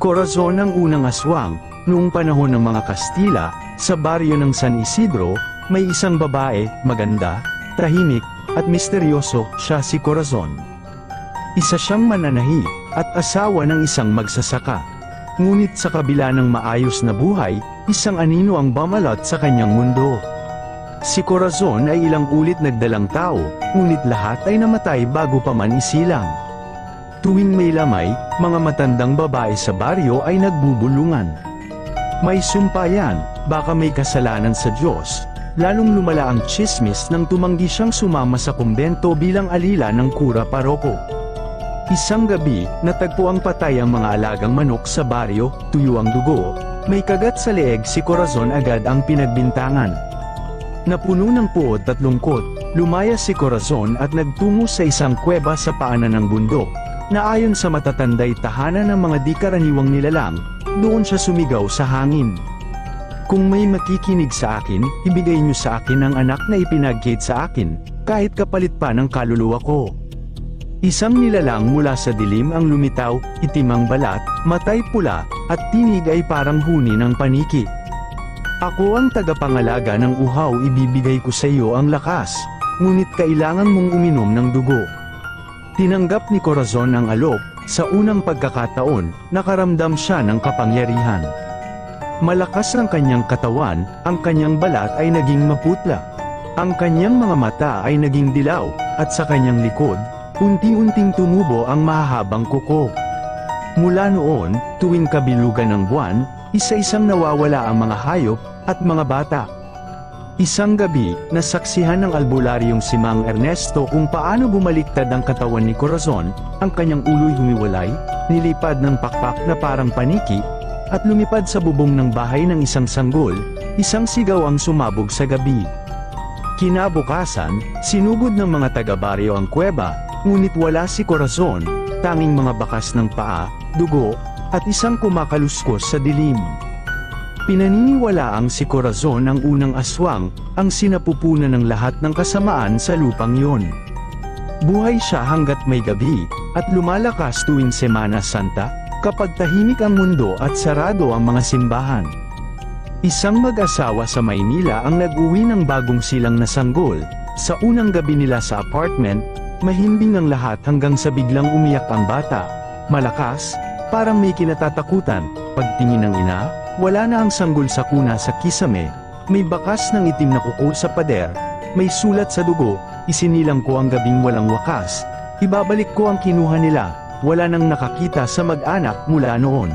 Corazon ang unang aswang, noong panahon ng mga Kastila, sa baryo ng San Isidro, may isang babae, maganda, tahimik, at misteryoso, siya si Corazon. Isa siyang mananahi, at asawa ng isang magsasaka. Ngunit sa kabila ng maayos na buhay, isang anino ang bamalot sa kanyang mundo. Si Corazon ay ilang ulit nagdalang tao, ngunit lahat ay namatay bago pa man isilang. Tuwing may lamay, mga matandang babae sa baryo ay nagbubulungan. May sumpayan, baka may kasalanan sa Diyos, lalong lumala ang chismis nang tumanggi siyang sumama sa kumbento bilang alila ng kura paroko. Isang gabi, natagpo ang patay ang mga alagang manok sa baryo, tuyo ang dugo, may kagat sa leeg si Corazon agad ang pinagbintangan. Napuno ng puot at lungkot, lumaya si Corazon at nagtungo sa isang kuweba sa paanan ng bundok, na ayon sa matatanday tahanan ng mga di karaniwang nilalang, doon siya sumigaw sa hangin. Kung may makikinig sa akin, ibigay niyo sa akin ang anak na ipinagkait sa akin, kahit kapalit pa ng kaluluwa ko. Isang nilalang mula sa dilim ang lumitaw, itim ang balat, matay pula, at tinig ay parang huni ng paniki. Ako ang tagapangalaga ng uhaw ibibigay ko sa iyo ang lakas, ngunit kailangan mong uminom ng dugo. Tinanggap ni Corazon ang alok, sa unang pagkakataon, nakaramdam siya ng kapangyarihan. Malakas ang kanyang katawan, ang kanyang balat ay naging maputla. Ang kanyang mga mata ay naging dilaw, at sa kanyang likod, unti-unting tumubo ang mahahabang kuko. Mula noon, tuwing kabilugan ng buwan, isa-isang nawawala ang mga hayop at mga bata. Isang gabi, nasaksihan ng albularyong si Mang Ernesto kung paano bumaliktad ang katawan ni Corazon, ang kanyang ulo'y humiwalay, nilipad ng pakpak na parang paniki, at lumipad sa bubong ng bahay ng isang sanggol, isang sigaw ang sumabog sa gabi. Kinabukasan, sinugod ng mga taga-baryo ang kuweba, ngunit wala si Corazon, tanging mga bakas ng paa, dugo, at isang kumakaluskos sa dilim. Pinaniniwala ang si Corazon ang unang aswang, ang sinapupunan ng lahat ng kasamaan sa lupang yon. Buhay siya hanggat may gabi, at lumalakas tuwing Semana Santa, kapag tahimik ang mundo at sarado ang mga simbahan. Isang mag-asawa sa Maynila ang nag-uwi ng bagong silang na sanggol, sa unang gabi nila sa apartment, mahimbing ang lahat hanggang sa biglang umiyak ang bata. Malakas, parang may kinatatakutan, pagtingin ng ina, wala na ang sanggol sa kuna sa kisame, may bakas ng itim na kuko sa pader, may sulat sa dugo, isinilang ko ang gabing walang wakas, ibabalik ko ang kinuha nila, wala nang nakakita sa mag-anak mula noon.